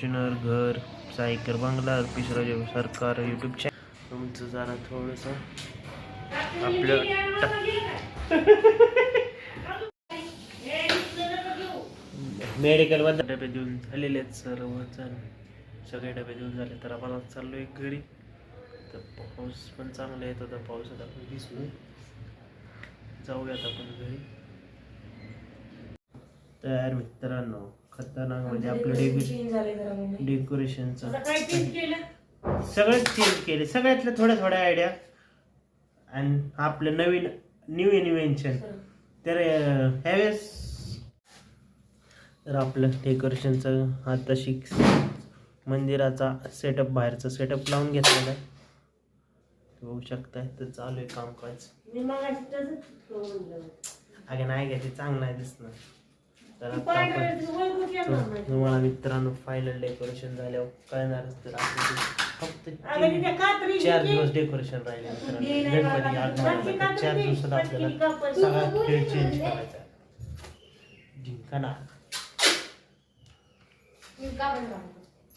Fortuner घर सायकर बंगला पिशराज सरकार यूट्यूब चॅनल तुमचं जरा थोडंसं आपलं मेडिकलमध्ये डबे देऊन झालेले आहेत सर्व जण सगळे डबे देऊन झाले तर आपण आज एक घरी. तर पाऊस पण चांगला येत होता पावसात आपण दिसू जाऊयात आपण घरी. तर मित्रांनो खतरनाक म्हणजे आपलं डेकोरेशन डेकोरेशनचं. सगळंच चेंज केले. सगळ्यातल्या थोड्या थोड्या आयडिया आणि आपलं नवीन न्यू इन्व्हेन्शन तर ह्यावेळेस तर आपलं डेकोरेशनचं आता शिक मंदिराचा सेटअप बाहेरचा सेटअप लावून घेतलेला आहे. बघू शकताय तर चालू आहे कामकाज. अगे नाही घ्या ते चांगलं आहे दिसणार. तर तुम्हाला मित्रांनो फायनल डेकोरेशन झाल्यावर कळणारच तर फक्त चार दिवस डेकोरेशन राहिले मित्रांनो. गणपती आगमनाला चार दिवसात आपल्याला सगळा खेळ चेंज करायचा. जिंकणार